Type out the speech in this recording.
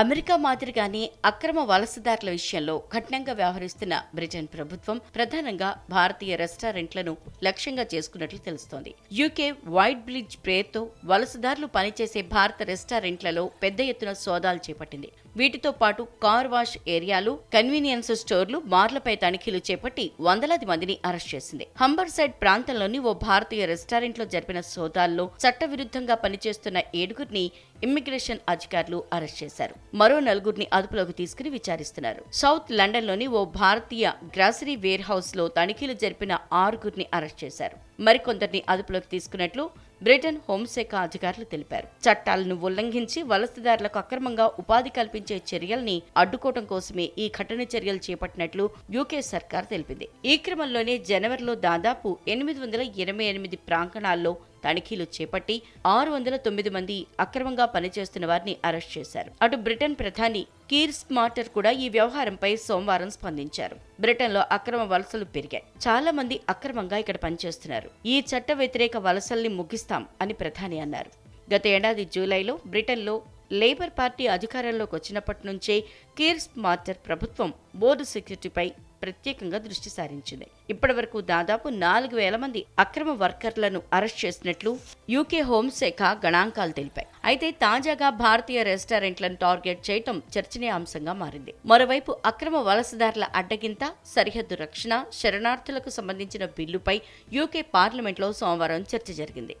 America మాదిరిగానే అక్రమ వలసదారుల విషయంలో కఠినంగా వ్యవహరిస్తున్న బ్రిటన్ ప్రభుత్వం ప్రధానంగా భారతీయ రెస్టారెంట్లను లక్ష్యంగా చేసుకున్నట్లు తెలుస్తోంది. యూకే వైట్ బ్రిడ్జ్ పేరుతో వలసదారులు పనిచేసే భారత రెస్టారెంట్లలో పెద్ద ఎత్తున సోదాలు చేపట్టింది. వీటితో పాటు కార్ వాష్ ఏరియాలు కన్వీనియన్స్ స్టోర్లు బార్లపై తనిఖీలు చేపట్టి వందలాది మందిని అరెస్ట్ చేసింది. హంబర్ సైడ్ ప్రాంతంలోని ఓ భారతీయ రెస్టారెంట్లో జరిపిన సోదాల్లో చట్టవిరుద్ధంగా పనిచేస్తున్న ఏడుగురిని ఇమ్మిగ్రేషన్ అధికారులు అరెస్ట్ చేశారు. మరో నలుగురిని అదుపులోకి తీసుకుని విచారిస్తున్నారు. సౌత్ లండన్లోని ఓ భారతీయ గ్రాసరీ వేర్ హౌస్లో తనిఖీలు జరిపిన ఆరుగురిని అరెస్ట్ చేశారు. మరికొందరిని అదుపులోకి తీసుకున్నట్లు బ్రిటన్ హోంశాఖ అధికారులు తెలిపారు. చట్టాలను ఉల్లంఘించి వలసదారులకు అక్రమంగా ఉపాధి కల్పించే చర్యల్ని అడ్డుకోవడం కోసమే ఈ కఠిన చర్యలు చేపట్టినట్లు యూకే సర్కార్ తెలిపింది. ఈ క్రమంలోనే జనవరిలో దాదాపు ఎనిమిది వందల ఎనభై ఎనిమిది ప్రాంగణాల్లో తనిఖీలు చేపట్టి ఆరు వందల తొమ్మిది మంది అక్రమంగా పనిచేస్తున్న వారిని అరెస్ట్ చేశారు. అటు బ్రిటన్ ప్రధాని కీర్ స్మార్టర్ కూడా ఈ వ్యవహారంపై సోమవారం స్పందించారు. బ్రిటన్లో అక్రమ వలసలు పెరిగాయి. చాలా మంది అక్రమంగా ఇక్కడ పనిచేస్తున్నారు. ఈ చట్ట వ్యతిరేక వలసల్ని ముగిస్తాం అని ప్రధాని అన్నారు. గత ఏడాది జూలైలో బ్రిటన్లో లేబర్ పార్టీ అధికారంలోకి వచ్చినప్పటి నుంచే కీర్ స్మార్టర్ ప్రభుత్వం బోర్డు సెక్యూరిటీపై ప్రత్యేకంగా దృష్టి సారించింది. ఇప్పటి వరకు దాదాపు నాలుగు వేల మంది అక్రమ వర్కర్లను అరెస్ట్ చేసినట్లు యూకే హోంశాఖ గణాంకాలు తెలిపాయి. అయితే తాజాగా భారతీయ రెస్టారెంట్లను టార్గెట్ చేయటం చర్చనీయాంశంగా మారింది. మరోవైపు అక్రమ వలసదారుల అడ్డగింత సరిహద్దు రక్షణ శరణార్థులకు సంబంధించిన బిల్లుపై యూకే పార్లమెంట్లో సోమవారం చర్చ జరిగింది.